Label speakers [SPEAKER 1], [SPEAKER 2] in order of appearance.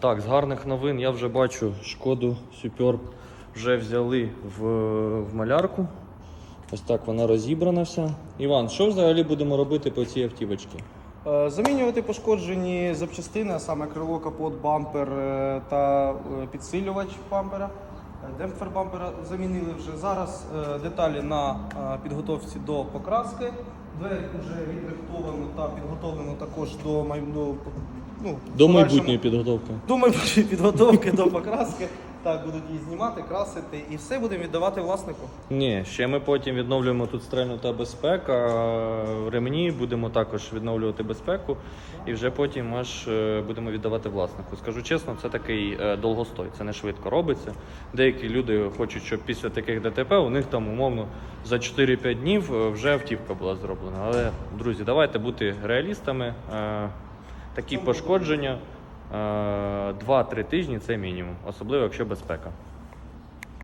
[SPEAKER 1] Так, з гарних новин я вже бачу шкоду Superb вже взяли в, в малярку. Ось так вона розібрана вся. Іван, що взагалі будемо робити по цій автівочці?
[SPEAKER 2] Е, Замінювати пошкоджені запчастини, а саме крило, капот, бампер е, та е, підсилювач бампера. Демпфер бампера замінили вже зараз. Деталі на підготовці до покраски. Двері вже відрихтовано та підготовлено також до, май- до, ну,
[SPEAKER 1] До майбутньої підготовки.
[SPEAKER 2] до майбутньої підготовки до покраски. Так, будуть її знімати, красити і все будемо віддавати власнику.
[SPEAKER 1] Ні, ще ми потім відновлюємо тут стрельну та безпека, ремні будемо також відновлювати безпеку і вже потім аж е, будемо віддавати власнику. Скажу чесно, це такий е, довгостой, це не швидко робиться. Деякі люди хочуть, щоб після таких ДТП у них там умовно за 4-5 днів е, вже автівка була зроблена. Але, друзі, давайте бути реалістами. Такі пошкодження. Е, 2-3 тижні це мінімум, особливо якщо безпека.